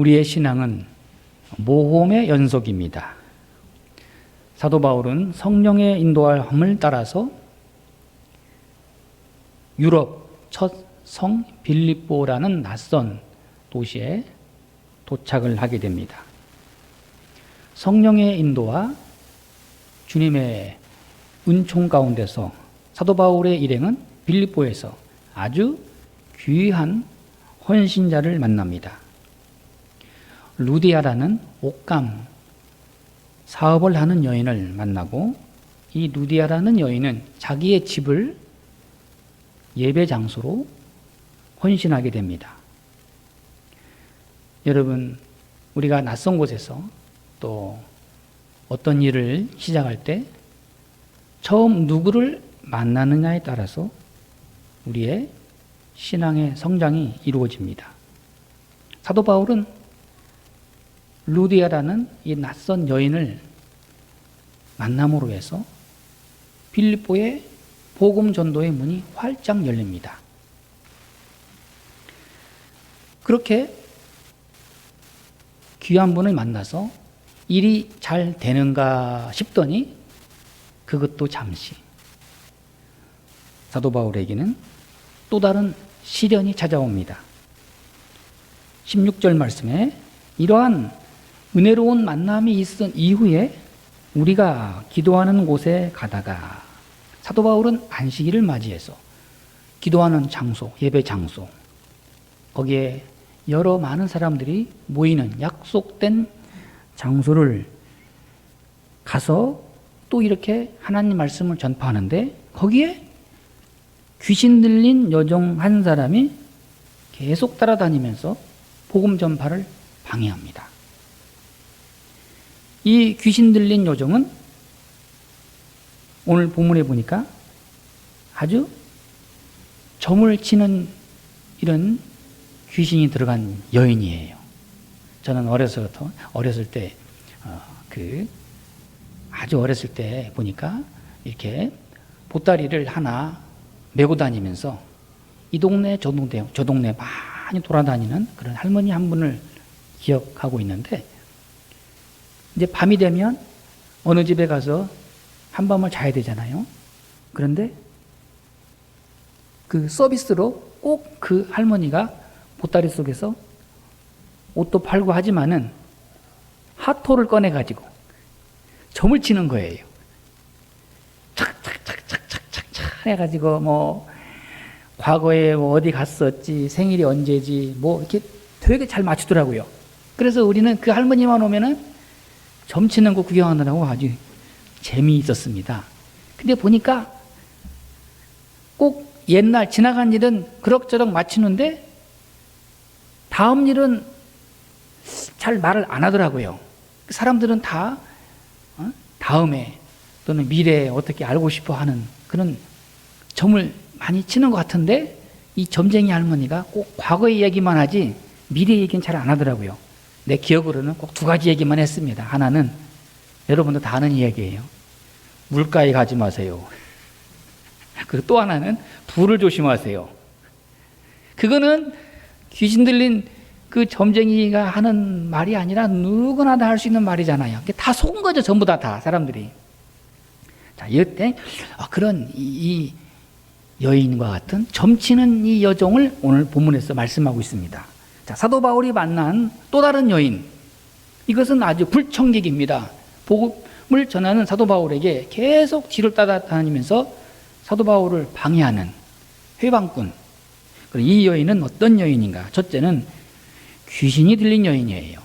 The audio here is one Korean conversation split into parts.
우리의 신앙은 모험의 연속입니다. 사도 바울은 성령의 인도함을 따라서 유럽 첫 성 빌립보라는 낯선 도시에 도착을 하게 됩니다. 성령의 인도와 주님의 은총 가운데서 사도 바울의 일행은 빌립보에서 아주 귀한 헌신자를 만납니다. 루디아라는 옷감 사업을 하는 여인을 만나고 이 루디아라는 여인은 자기의 집을 예배 장소로 헌신하게 됩니다. 여러분, 우리가 낯선 곳에서 또 어떤 일을 시작할 때 처음 누구를 만나느냐에 따라서 우리의 신앙의 성장이 이루어집니다. 사도 바울은 루디아라는 이 낯선 여인을 만남으로 해서 빌립보의 복음 전도의 문이 활짝 열립니다. 그렇게 귀한 분을 만나서 일이 잘 되는가 싶더니 그것도 잠시 사도 바울에게는 또 다른 시련이 찾아옵니다. 16절 말씀에 이러한 은혜로운 만남이 있은 이후에 우리가 기도하는 곳에 가다가 사도 바울은 안식일을 맞이해서 기도하는 장소, 예배 장소, 거기에 여러 많은 사람들이 모이는 약속된 장소를 가서 또 이렇게 하나님 말씀을 전파하는데 거기에 귀신 들린 여종 한 사람이 계속 따라다니면서 복음 전파를 방해합니다. 이 귀신 들린 여종은 오늘 본문에 보니까 아주 점을 치는 이런 귀신이 들어간 여인이에요. 저는 어려서부터 어렸을 때 그 아주 어렸을 때 보니까 이렇게 보따리를 하나 메고 다니면서 이 동네 저 동네 저 동네 많이 돌아다니는 그런 할머니 한 분을 기억하고 있는데 이제 밤이 되면 어느 집에 가서 한밤을 자야 되잖아요. 그런데 그 서비스로 꼭 그 할머니가 보따리 속에서 옷도 팔고 하지만은 하토를 꺼내 가지고 점을 치는 거예요. 착착착착착착착 해가지고 뭐 과거에 뭐 어디 갔었지 생일이 언제지 뭐 이렇게 되게 잘 맞추더라고요. 그래서 우리는 그 할머니만 오면은 점 치는 거 구경하느라고 아주 재미있었습니다. 근데 보니까 꼭 옛날 지나간 일은 그럭저럭 맞추는데 다음 일은 잘 말을 안 하더라고요. 사람들은 다 어? 다음에 또는 미래에 어떻게 알고 싶어 하는 그런 점을 많이 치는 것 같은데 이 점쟁이 할머니가 꼭 과거의 얘기만 하지 미래 얘기는 잘 안 하더라고요. 내 기억으로는 꼭 두 가지 얘기만 했습니다. 하나는 여러분도 다 아는 이야기예요. 물가에 가지 마세요. 그리고 또 하나는 불을 조심하세요. 그거는 귀신 들린 그 점쟁이가 하는 말이 아니라 누구나 다 할 수 있는 말이잖아요. 다 속은 거죠. 전부 다, 다, 사람들이. 자, 이때, 아, 그런 이, 이 여인과 같은 점치는 이 여종을 오늘 본문에서 말씀하고 있습니다. 자, 사도 바울이 만난 또 다른 여인. 이것은 아주 불청객입니다. 복음을 전하는 사도 바울에게 계속 뒤를 따라다니면서 사도 바울을 방해하는 회방꾼. 이 여인은 어떤 여인인가? 첫째는 귀신이 들린 여인이에요.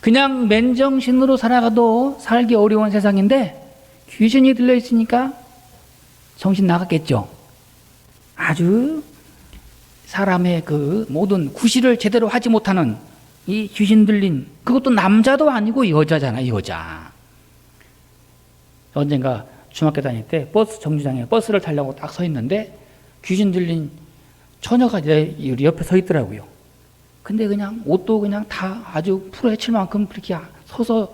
그냥 맨정신으로 살아가도 살기 어려운 세상인데 귀신이 들려 있으니까 정신 나갔겠죠. 아주 사람의 그 모든 구실을 제대로 하지 못하는 이 귀신 들린 그것도 남자도 아니고 여자잖아 여자. 언젠가 중학교 다닐 때 버스 정류장에 버스를 타려고 딱 서 있는데 귀신 들린 처녀가 내 옆에 서 있더라고요. 근데 그냥 옷도 그냥 다 아주 풀어헤칠 만큼 그렇게 서서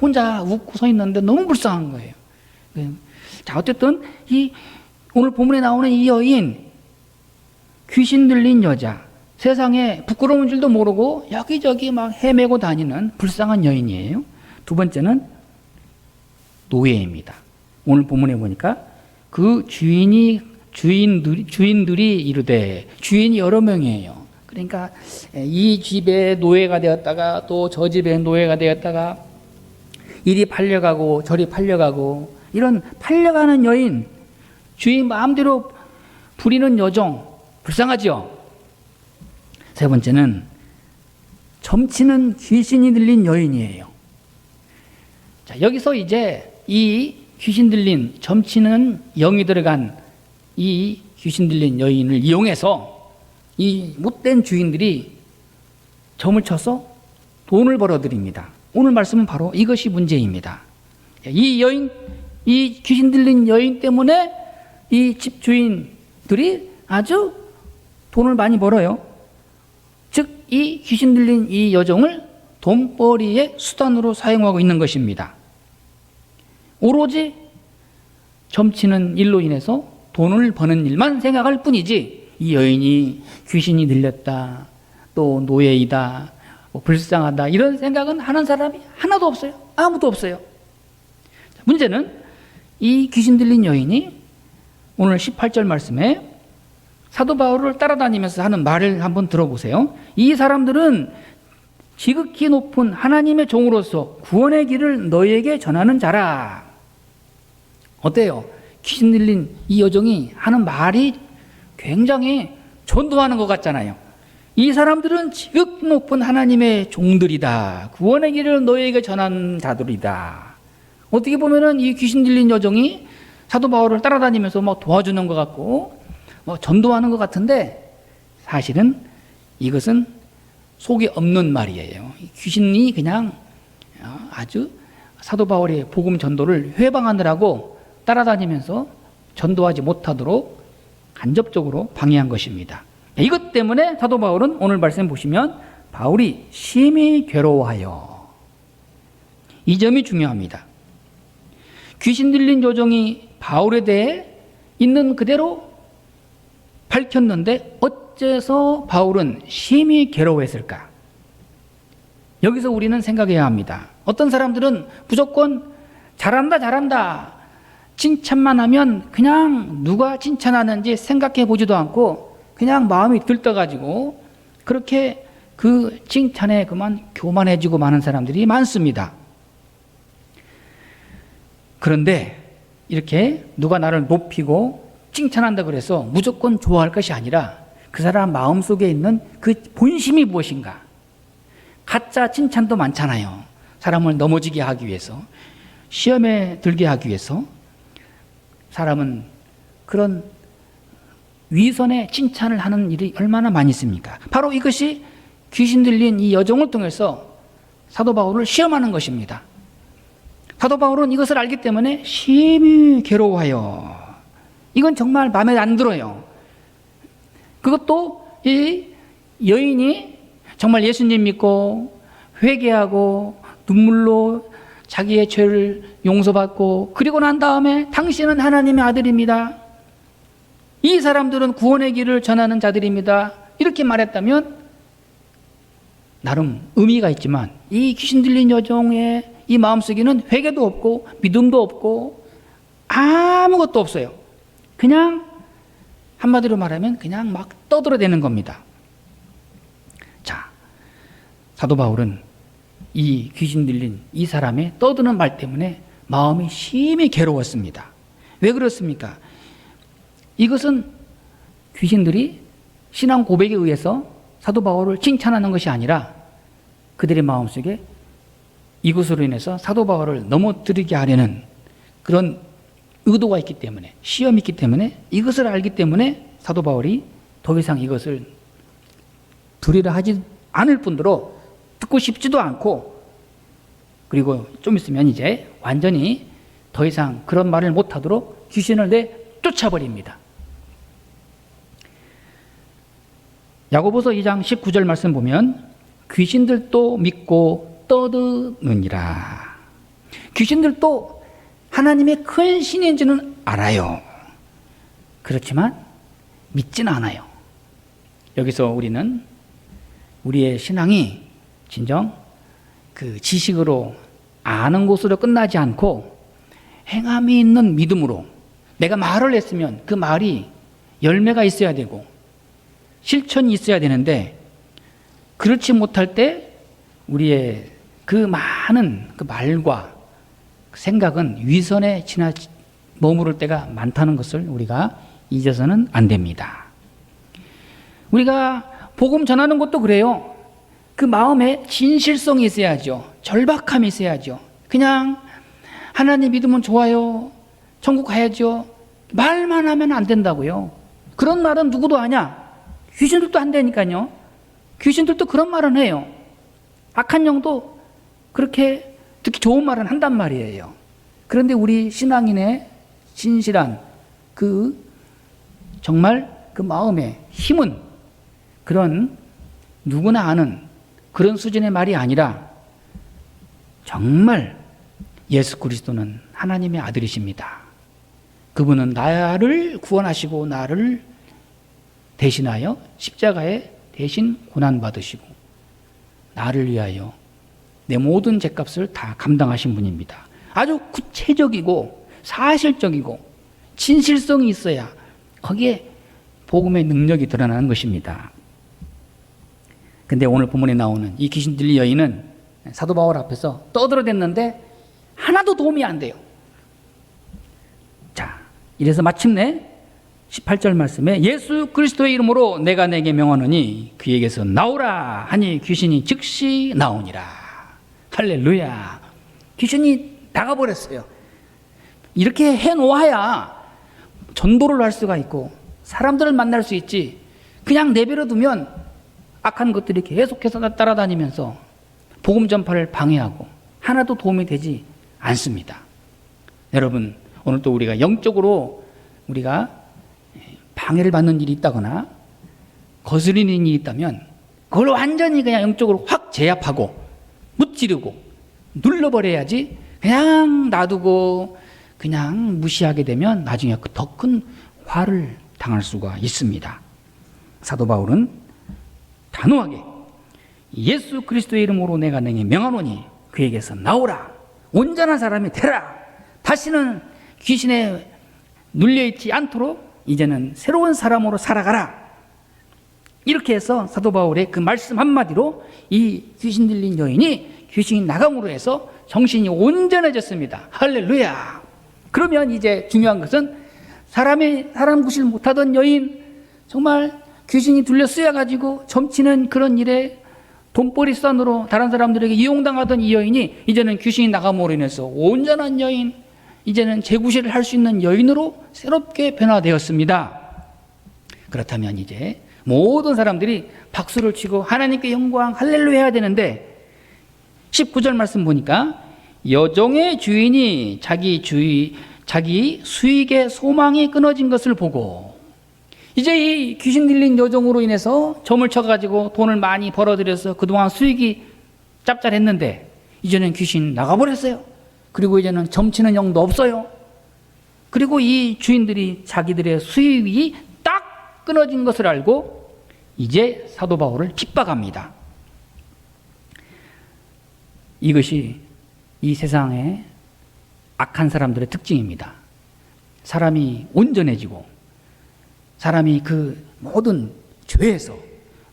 혼자 웃고 서 있는데 너무 불쌍한 거예요. 자, 어쨌든 이 오늘 본문에 나오는 이 여인 귀신 들린 여자 세상에 부끄러운 줄도 모르고 여기저기 막 헤매고 다니는 불쌍한 여인이에요. 두 번째는 노예입니다. 오늘 본문에 보니까 그 주인이 주인들이 주인들이 이르되 주인이 여러 명이에요. 그러니까 이 집에 노예가 되었다가 또 저 집에 노예가 되었다가 이리 팔려가고 저리 팔려가고 이런 팔려가는 여인 주인 마음대로 부리는 여정 불쌍하지요. 세 번째는 점치는 귀신이 들린 여인이에요. 자, 여기서 이제 이 귀신 들린 점치는 영이 들어간 이 귀신 들린 여인을 이용해서 이 못된 주인들이 점을 쳐서 돈을 벌어들입니다. 오늘 말씀은 바로 이것이 문제입니다. 이 여인, 이 귀신 들린 여인 때문에 이 집주인들이 아주 돈을 많이 벌어요. 즉, 이 귀신 들린 이 여종을 돈벌이의 수단으로 사용하고 있는 것입니다. 오로지 점치는 일로 인해서 돈을 버는 일만 생각할 뿐이지 이 여인이 귀신이 들렸다, 또 노예이다, 뭐 불쌍하다 이런 생각은 하는 사람이 하나도 없어요. 아무도 없어요. 문제는 이 귀신 들린 여인이 오늘 18절 말씀에 사도 바울을 따라다니면서 하는 말을 한번 들어보세요. 이 사람들은 지극히 높은 하나님의 종으로서 구원의 길을 너희에게 전하는 자라. 어때요? 귀신 들린 이 여종이 하는 말이 굉장히 전도하는 것 같잖아요. 이 사람들은 지극히 높은 하나님의 종들이다. 구원의 길을 너희에게 전한 자들이다. 어떻게 보면은 이 귀신 들린 여종이 사도 바울을 따라다니면서 막 도와주는 것 같고, 뭐 전도하는 것 같은데, 사실은 이것은 속이 없는 말이에요. 귀신이 그냥 아주 사도 바울의 복음 전도를 회방하느라고 따라다니면서 전도하지 못하도록 간접적으로 방해한 것입니다. 이것 때문에 사도 바울은 오늘 말씀 보시면 바울이 심히 괴로워하여 이 점이 중요합니다. 귀신 들린 요정이 바울에 대해 있는 그대로 밝혔는데 어째서 바울은 심히 괴로워했을까? 여기서 우리는 생각해야 합니다. 어떤 사람들은 무조건 잘한다, 잘한다. 칭찬만 하면 그냥 누가 칭찬하는지 생각해 보지도 않고 그냥 마음이 들떠가지고 그렇게 그 칭찬에 그만 교만해지고 많은 사람들이 많습니다. 그런데 이렇게 누가 나를 높이고 칭찬한다 그래서 무조건 좋아할 것이 아니라 그 사람 마음 속에 있는 그 본심이 무엇인가? 가짜 칭찬도 많잖아요. 사람을 넘어지게 하기 위해서, 시험에 들게 하기 위해서, 사람은 그런 위선의 칭찬을 하는 일이 얼마나 많이 있습니까? 바로 이것이 귀신 들린 이 여종을 통해서 사도 바울을 시험하는 것입니다. 사도 바울은 이것을 알기 때문에 심히 괴로워하여 이건 정말 마음에 안 들어요. 그것도 이 여인이 정말 예수님 믿고 회개하고 눈물로 자기의 죄를 용서받고 그리고 난 다음에 당신은 하나님의 아들입니다. 이 사람들은 구원의 길을 전하는 자들입니다. 이렇게 말했다면 나름 의미가 있지만 이 귀신 들린 여종의 이 마음속에는 회개도 없고 믿음도 없고 아무것도 없어요. 그냥 한마디로 말하면 그냥 막 떠들어대는 겁니다. 자, 사도 바울은 이 귀신 들린 이 사람의 떠드는 말 때문에 마음이 심히 괴로웠습니다. 왜 그렇습니까? 이것은 귀신들이 신앙 고백에 의해서 사도 바울을 칭찬하는 것이 아니라 그들의 마음속에 이것으로 인해서 사도 바울을 넘어뜨리게 하려는 그런 의도가 있기 때문에 시험이 있기 때문에 이것을 알기 때문에 사도 바울이 더 이상 이것을 두리라 하지 않을 뿐더러 듣고 싶지도 않고 그리고 좀 있으면 이제 완전히 더 이상 그런 말을 못하도록 귀신을 내 쫓아버립니다. 야고보서 2장 19절 말씀 보면 귀신들도 믿고 떠드느니라. 귀신들도 하나님의 큰 신인지는 알아요. 그렇지만 믿지는 않아요. 여기서 우리는 우리의 신앙이 진정 그 지식으로 아는 곳으로 끝나지 않고 행함이 있는 믿음으로 내가 말을 했으면 그 말이 열매가 있어야 되고 실천이 있어야 되는데 그렇지 못할 때 우리의 그 많은 그 말과 생각은 위선에 지나 머무를 때가 많다는 것을 우리가 잊어서는 안 됩니다. 우리가 복음 전하는 것도 그래요. 그 마음에 진실성이 있어야죠. 절박함이 있어야죠. 그냥 하나님 믿으면 좋아요. 천국 가야죠. 말만 하면 안 된다고요. 그런 말은 누구도 하냐? 귀신들도 한다니까요. 귀신들도 그런 말은 해요. 악한 영도 그렇게 듣기 좋은 말은 한단 말이에요. 그런데 우리 신앙인의 진실한 그 정말 그 마음의 힘은 그런 누구나 아는 그런 수준의 말이 아니라 정말 예수 그리스도는 하나님의 아들이십니다. 그분은 나를 구원하시고 나를 대신하여 십자가에 대신 고난 받으시고 나를 위하여 내 모든 죄값을 다 감당하신 분입니다. 아주 구체적이고 사실적이고 진실성이 있어야 거기에 복음의 능력이 드러나는 것입니다. 근데 오늘 본문에 나오는 이 귀신 들린 여인은 사도 바울 앞에서 떠들어댔는데 하나도 도움이 안 돼요. 자, 이래서 마침내 18절 말씀에 예수 그리스도의 이름으로 내가 내게 명하노니 그에게서 나오라 하니 귀신이 즉시 나오니라. 할렐루야. 귀신이 나가버렸어요. 이렇게 해 놓아야 전도를 할 수가 있고 사람들을 만날 수 있지. 그냥 내버려 두면 악한 것들이 계속해서 따라다니면서 복음 전파를 방해하고 하나도 도움이 되지 않습니다. 여러분, 오늘 또 우리가 영적으로 우리가 방해를 받는 일이 있다거나 거스리는 일이 있다면 그걸 완전히 그냥 영적으로 확 제압하고 무찌르고 눌러버려야지 그냥 놔두고 그냥 무시하게 되면 나중에 그더큰 화를 당할 수가 있습니다. 사도 바울은 단호하게 예수 그리스도의 이름으로 내가 내게 명하노니 그에게서 나오라. 온전한 사람이 되라. 다시는 귀신에 눌려있지 않도록 이제는 새로운 사람으로 살아가라 이렇게 해서 사도 바울의 그 말씀 한마디로 이 귀신 들린 여인이 귀신이 나감으로 해서 정신이 온전해졌습니다 할렐루야 그러면 이제 중요한 것은 사람이 사람 구실 못하던 여인 정말 귀신이 둘려 쓰여가지고 점치는 그런 일에 돈벌이 산으로 다른 사람들에게 이용당하던 이 여인이 이제는 귀신이 나감으로 인해서 온전한 여인, 이제는 재구실을 할 수 있는 여인으로 새롭게 변화되었습니다. 그렇다면 이제 모든 사람들이 박수를 치고 하나님께 영광 할렐루야 해야 되는데 19절 말씀 보니까 여종의 주인이 자기 주의 자기 수익의 소망이 끊어진 것을 보고 이제 이 귀신 들린 여종으로 인해서 점을 쳐가지고 돈을 많이 벌어들여서 그동안 수익이 짭짤했는데 이제는 귀신 나가버렸어요. 그리고 이제는 점치는 영도 없어요. 그리고 이 주인들이 자기들의 수익이 딱 끊어진 것을 알고 이제 사도 바울을 핍박합니다. 이것이 이 세상의 악한 사람들의 특징입니다. 사람이 온전해지고 사람이 그 모든 죄에서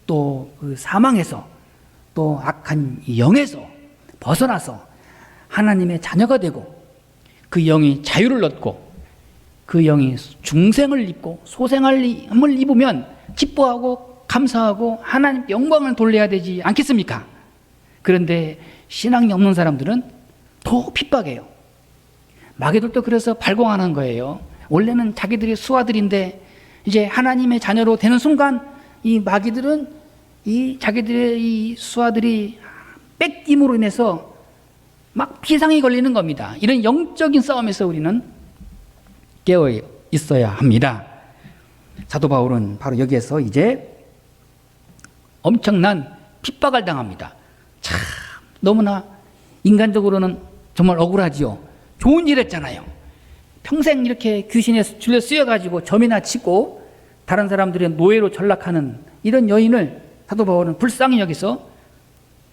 또 그 사망에서 또 악한 영에서 벗어나서 하나님의 자녀가 되고 그 영이 자유를 얻고 그 영이 중생을 입고 소생함을 입으면 기뻐하고 감사하고 하나님 영광을 돌려야 되지 않겠습니까? 그런데 신앙이 없는 사람들은 더 핍박해요. 마귀들도 그래서 발광하는 거예요. 원래는 자기들이 수아들인데 이제 하나님의 자녀로 되는 순간 이 마귀들은 이 자기들의 이 수아들이 뺏김으로 인해서 막 피상이 걸리는 겁니다. 이런 영적인 싸움에서 우리는 깨어 있어야 합니다. 사도 바울은 바로 여기에서 이제 엄청난 핍박을 당합니다. 참 너무나 인간적으로는 정말 억울하지요. 좋은 일 했잖아요. 평생 이렇게 귀신에 줄려 쓰여가지고 점이나 치고 다른 사람들의 노예로 전락하는 이런 여인을 사도 바울은 불쌍히 여기서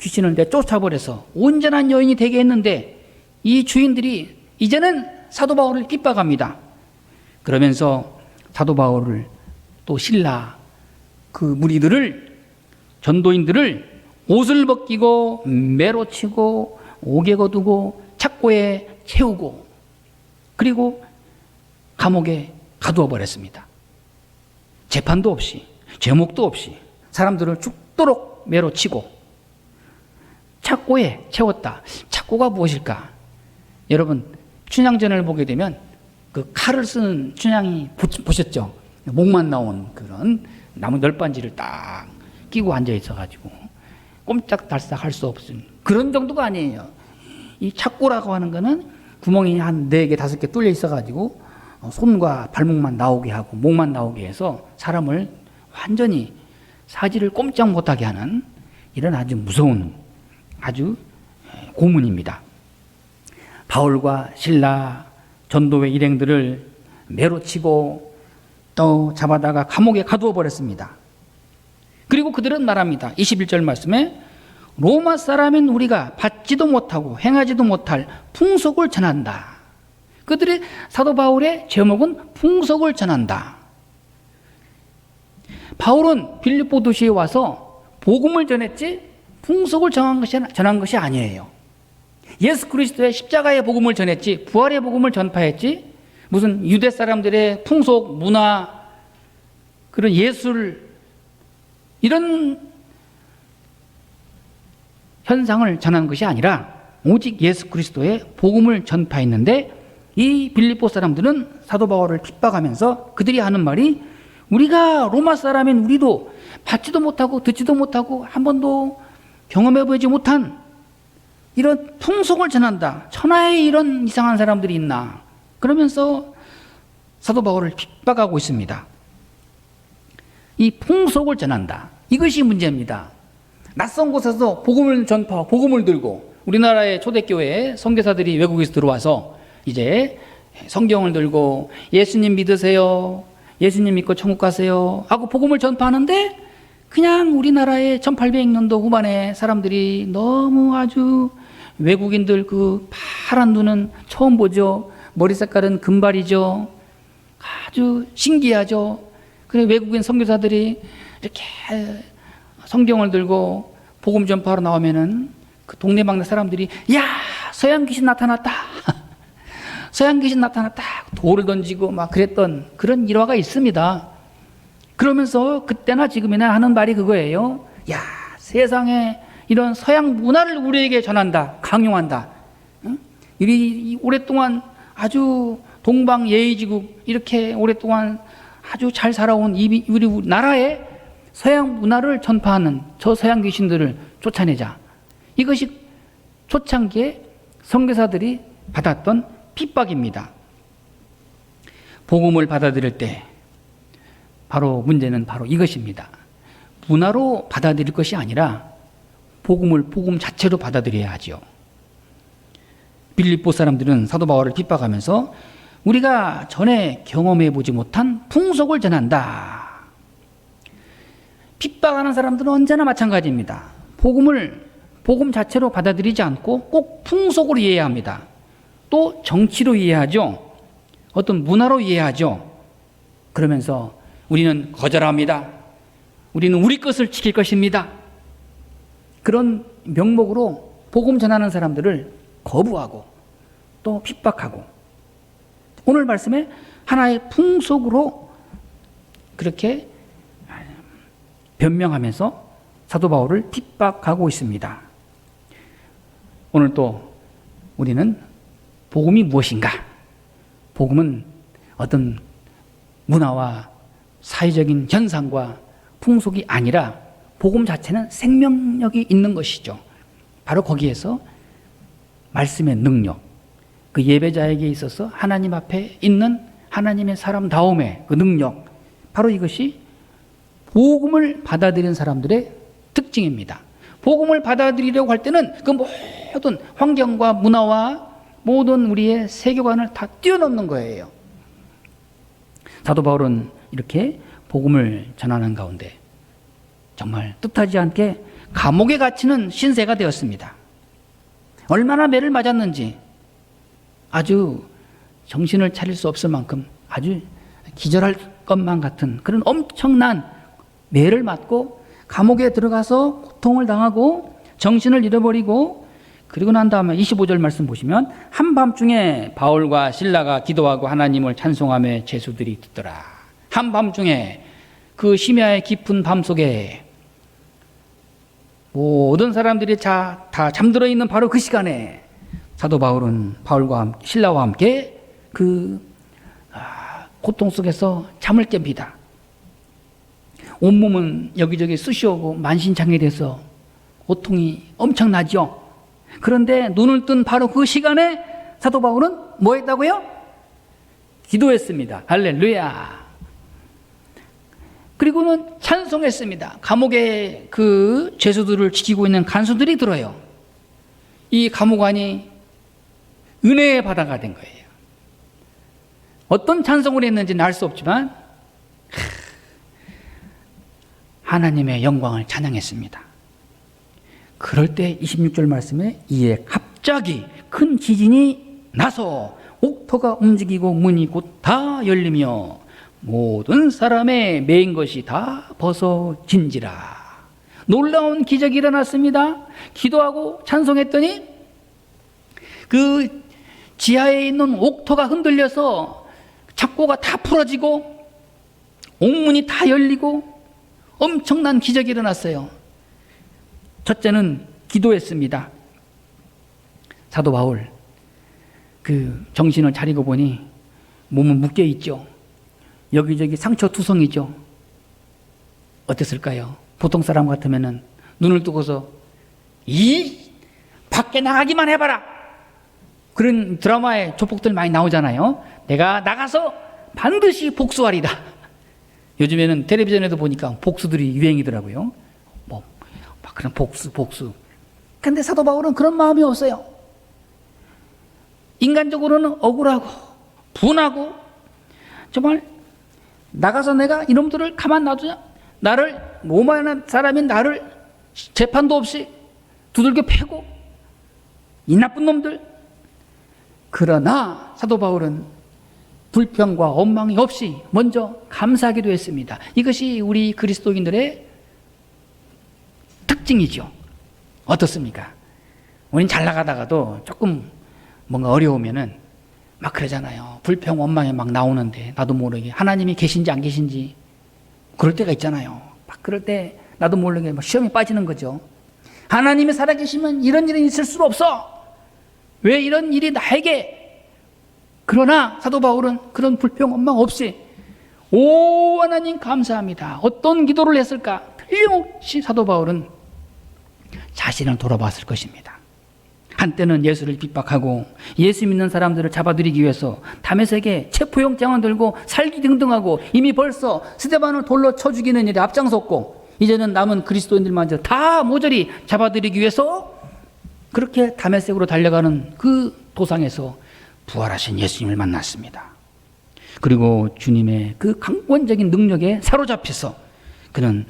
귀신을 내쫓아버려서 온전한 여인이 되게 했는데 이 주인들이 이제는 사도 바울을 핍박합니다. 그러면서 사도 바울을 또 신라 그 무리들을 전도인들을 옷을 벗기고 매로 치고 옥에 거두고 착고에 채우고 그리고 감옥에 가두어 버렸습니다. 재판도 없이 제목도 없이 사람들을 죽도록 매로 치고 착고에 채웠다. 착고가 무엇일까? 여러분 춘향전을 보게 되면 그 칼을 쓰는 춘향이 보- 보셨죠? 목만 나온 그런 나무 널빤지를 딱 끼고 앉아 있어가지고 꼼짝달싹 할 수 없은 그런 정도가 아니에요. 이 착고라고 하는 거는 구멍이 한 네 개, 다섯 개 뚫려 있어가지고 어, 손과 발목만 나오게 하고 목만 나오게 해서 사람을 완전히 사지를 꼼짝 못하게 하는 이런 아주 무서운 아주 고문입니다. 바울과 신라 전도의 일행들을 매로 치고 또 잡아다가 감옥에 가두어 버렸습니다. 그리고 그들은 말합니다. 21절 말씀에 로마 사람인 우리가 받지도 못하고 행하지도 못할 풍속을 전한다. 그들의 사도 바울의 제목은 풍속을 전한다. 바울은 빌립보 도시에 와서 복음을 전했지 풍속을 전한 것이, 전한 것이 아니에요. 예수 그리스도의 십자가의 복음을 전했지 부활의 복음을 전파했지 무슨 유대 사람들의 풍속 문화 그런 예술 이런 현상을 전한 것이 아니라 오직 예수 그리스도의 복음을 전파했는데 이 빌립보 사람들은 사도 바울을 핍박하면서 그들이 하는 말이 우리가 로마 사람인 우리도 받지도 못하고 듣지도 못하고 한 번도 경험해 보지 못한 이런 풍속을 전한다. 천하에 이런 이상한 사람들이 있나. 그러면서 사도 바울을 핍박하고 있습니다. 이 풍속을 전한다. 이것이 문제입니다. 낯선 곳에서 복음을 전파, 복음을 들고 우리나라의 초대교회에 선교사들이 외국에서 들어와서 이제 성경을 들고 예수님 믿으세요. 예수님 믿고 천국 가세요. 하고 복음을 전파하는데 그냥 우리나라의 1800년도 후반에 사람들이 너무 아주 외국인들 그 파란 눈은 처음 보죠. 머리 색깔은 금발이죠. 아주 신기하죠. 그래 외국인 선교사들이 이렇게 성경을 들고 복음 전파로 나오면은 그 동네방네 사람들이 야 서양 귀신 나타났다. 서양 귀신 나타났다. 돌을 던지고 막 그랬던 그런 일화가 있습니다. 그러면서 그때나 지금이나 하는 말이 그거예요. 야 세상에 이런 서양 문화를 우리에게 전한다, 강요한다. 응? 이, 이 오랫동안 아주 동방 예의지국 이렇게 오랫동안 아주 잘 살아온 이 우리 나라에 서양 문화를 전파하는 저 서양 귀신들을 쫓아내자. 이것이 초창기에 선교사들이 받았던 핍박입니다. 복음을 받아들일 때 바로 문제는 바로 이것입니다. 문화로 받아들일 것이 아니라 복음을 복음 자체로 받아들여야 하죠. 빌립보 사람들은 사도 바울을 핍박하면서 우리가 전에 경험해 보지 못한 풍속을 전한다. 핍박하는 사람들은 언제나 마찬가지입니다. 복음을 복음 자체로 받아들이지 않고 꼭 풍속으로 이해합니다. 또 정치로 이해하죠. 어떤 문화로 이해하죠. 그러면서 우리는 거절합니다. 우리는 우리 것을 지킬 것입니다. 그런 명목으로 복음 전하는 사람들을 거부하고 또 핍박하고 오늘 말씀에 하나의 풍속으로 그렇게 변명하면서 사도 바울을 핍박하고 있습니다. 오늘 또 우리는 복음이 무엇인가? 복음은 어떤 문화와 사회적인 현상과 풍속이 아니라 복음 자체는 생명력이 있는 것이죠. 바로 거기에서 말씀의 능력, 그 예배자에게 있어서 하나님 앞에 있는 하나님의 사람다움의 그 능력, 바로 이것이 복음을 받아들인 사람들의 특징입니다. 복음을 받아들이려고 할 때는 그 모든 환경과 문화와 모든 우리의 세계관을 다 뛰어넘는 거예요. 사도 바울은 이렇게 복음을 전하는 가운데 정말 뜻하지 않게 감옥에 갇히는 신세가 되었습니다. 얼마나 매를 맞았는지 아주 정신을 차릴 수 없을 만큼 아주 기절할 것만 같은 그런 엄청난 매를 맞고 감옥에 들어가서 고통을 당하고 정신을 잃어버리고 그리고 난 다음에 25절 말씀 보시면 한밤중에 바울과 신라가 기도하고 하나님을 찬송하며 제수들이 듣더라. 한밤중에 그 심야의 깊은 밤 속에 모든 사람들이 자, 다 잠들어 있는 바로 그 시간에 사도 바울은 바울과 함- 신라와 함께 그 아, 고통 속에서 잠을 깹니다. 온몸은 여기저기 쑤시오고 만신창이 돼서 고통이 엄청나죠. 그런데 눈을 뜬 바로 그 시간에 사도 바울은 뭐 했다고요? 기도했습니다. 할렐루야. 그리고는 찬송했습니다. 감옥에 그 죄수들을 지키고 있는 간수들이 들어요. 이 감옥 안이 은혜의 바다가 된 거예요. 어떤 찬송을 했는지는 알 수 없지만 하나님의 영광을 찬양했습니다. 그럴 때 26절 말씀에 이에 갑자기 큰 지진이 나서 옥토가 움직이고 문이 곧 다 열리며 모든 사람의 매인 것이 다 벗어진지라. 놀라운 기적이 일어났습니다. 기도하고 찬송했더니 그 지하에 있는 옥토가 흔들려서 착고가 다 풀어지고 옥문이 다 열리고 엄청난 기적이 일어났어요. 첫째는 기도했습니다. 사도 바울 그 정신을 차리고 보니 몸은 묶여 있죠. 여기저기 상처 투성이죠. 어땠을까요? 보통 사람 같으면은 눈을 뜨고서 이 밖에 나가기만 해봐라. 그런 드라마에 조폭들 많이 나오잖아요. 내가 나가서 반드시 복수하리다. 요즘에는 텔레비전에도 보니까 복수들이 유행이더라고요. 뭐, 막 그런 복수, 복수. 근데 사도 바울은 그런 마음이 없어요. 인간적으로는 억울하고, 분하고, 정말 나가서 내가 이놈들을 가만 놔두냐? 나를, 로마는 사람이 나를 재판도 없이 두들겨 패고, 이 나쁜 놈들. 그러나 사도 바울은 불평과 원망이 없이 먼저 감사하기도 했습니다. 이것이 우리 그리스도인들의 특징이죠. 어떻습니까? 우린 잘 나가다가도 조금 뭔가 어려우면은 막 그러잖아요. 불평, 원망이 막 나오는데 나도 모르게 하나님이 계신지 안 계신지 그럴 때가 있잖아요. 막 그럴 때 나도 모르게 막 시험에 빠지는 거죠. 하나님이 살아계시면 이런 일은 있을 수 없어. 왜 이런 일이 나에게 그러나 사도 바울은 그런 불평 원망 없이 오 하나님 감사합니다. 어떤 기도를 했을까? 틀림없이 사도 바울은 자신을 돌아봤을 것입니다. 한때는 예수를 핍박하고 예수 믿는 사람들을 잡아들이기 위해서 담에색에 체포영장을 들고 살기 등등하고 이미 벌써 스테반을 돌로 쳐 죽이는 일에 앞장섰고 이제는 남은 그리스도인들마저 다 모조리 잡아들이기 위해서 그렇게 담에색으로 달려가는 그 도상에서 부활하신 예수님을 만났습니다. 그리고 주님의 그 강권적인 능력에 사로잡혀서 그는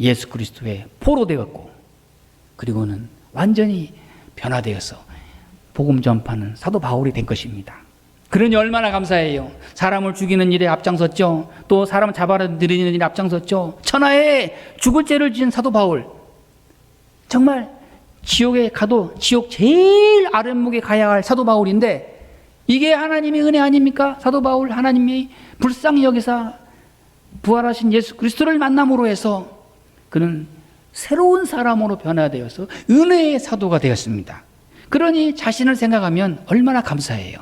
예수 그리스도의 포로 되었고 그리고는 완전히 변화되어서 복음 전파는 사도 바울이 된 것입니다. 그러니 얼마나 감사해요. 사람을 죽이는 일에 앞장섰죠. 또 사람 잡아들이는 일에 앞장섰죠. 천하에 죽을 죄를 지은 사도 바울. 정말 지옥에 가도 지옥 제일 아랫목에 가야 할 사도 바울인데 이게 하나님의 은혜 아닙니까? 사도 바울 하나님이 불쌍히 여기사 부활하신 예수 그리스도를 만남으로 해서 그는 새로운 사람으로 변화되어서 은혜의 사도가 되었습니다. 그러니 자신을 생각하면 얼마나 감사해요.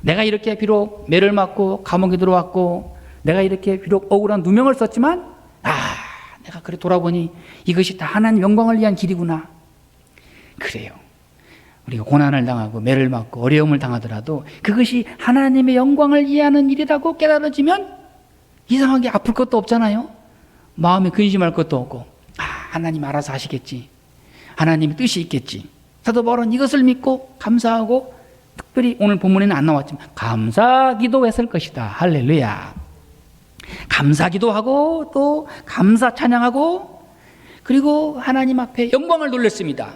내가 이렇게 비록 매를 맞고 감옥에 들어왔고 내가 이렇게 비록 억울한 누명을 썼지만 아 내가 그래 돌아보니 이것이 다 하나님 영광을 위한 길이구나. 그래요. 우리가 고난을 당하고 매를 맞고 어려움을 당하더라도 그것이 하나님의 영광을 이해하는 일이라고 깨달아지면 이상하게 아플 것도 없잖아요. 마음에 근심할 것도 없고 아 하나님 알아서 하시겠지. 하나님의 뜻이 있겠지. 사도 바울은 이것을 믿고 감사하고 특별히 오늘 본문에는 안 나왔지만 감사 기도했을 것이다. 할렐루야. 감사 기도 하고 또 감사 찬양하고 그리고 하나님 앞에 영광을 돌렸습니다.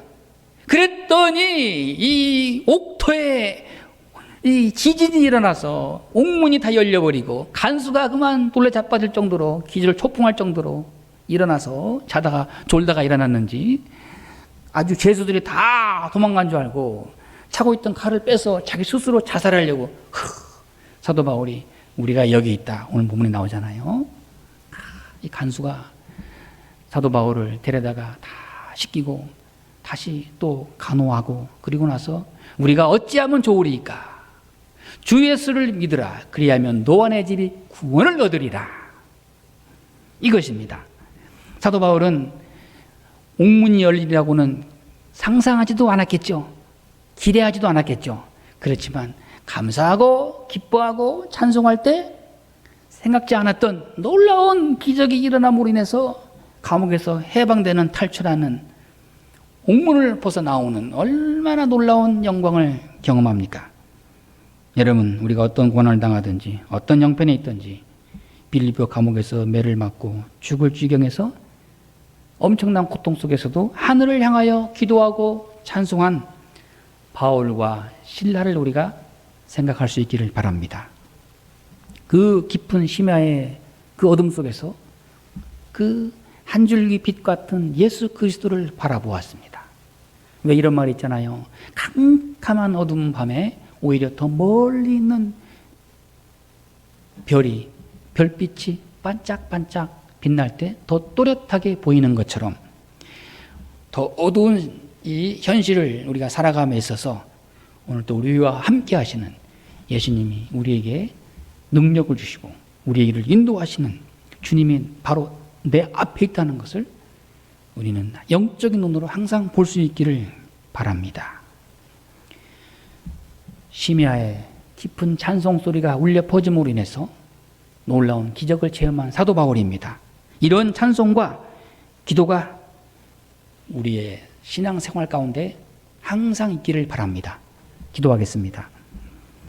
그랬더니 이 옥토에 이 지진이 일어나서 옥문이 다 열려버리고 간수가 그만 돌려 자빠질 정도로 기절을 초풍할 정도로 일어나서 자다가 졸다가 일어났는지 아주 죄수들이 다 도망간 줄 알고 차고 있던 칼을 빼서 자기 스스로 자살하려고 흐, 사도 바울이 우리가 여기 있다 오늘 본문에 나오잖아요. 이 간수가 사도 바울을 데려다가 다 씻기고 다시 또 간호하고 그리고 나서 우리가 어찌하면 좋으리까 주 예수를 믿으라 그리하면 내 집이 구원을 얻으리라 이것입니다. 사도 바울은 옥문이 열리라고는 상상하지도 않았겠죠. 기대하지도 않았겠죠. 그렇지만 감사하고 기뻐하고 찬송할 때 생각지 않았던 놀라운 기적이 일어남으로 인해서 감옥에서 해방되는 탈출하는 옥문을 벗어 나오는 얼마나 놀라운 영광을 경험합니까? 여러분, 우리가 어떤 고난을 당하든지 어떤 형편에 있든지 빌리보 감옥에서 매를 맞고 죽을 지경에서 엄청난 고통 속에서도 하늘을 향하여 기도하고 찬송한 바울과 신라를 우리가 생각할 수 있기를 바랍니다. 그 깊은 심야의 그 어둠 속에서 그 한 줄기 빛 같은 예수 그리스도를 바라보았습니다. 왜 이런 말이 있잖아요. 캄캄한 어두운 밤에 오히려 더 멀리 있는 별이 별빛이 반짝반짝 빛날 때 더 또렷하게 보이는 것처럼 더 어두운 이 현실을 우리가 살아감에 있어서 오늘 또 우리와 함께 하시는 예수님이 우리에게 능력을 주시고 길을 인도하시는 주님이 바로 내 앞에 있다는 것을 우리는 영적인 눈으로 항상 볼 수 있기를 바랍니다. 심야에 깊은 찬송 소리가 울려 퍼짐으로 인해서 놀라운 기적을 체험한 사도 바울입니다. 이런 찬송과 기도가 우리의 신앙 생활 가운데 항상 있기를 바랍니다. 기도하겠습니다.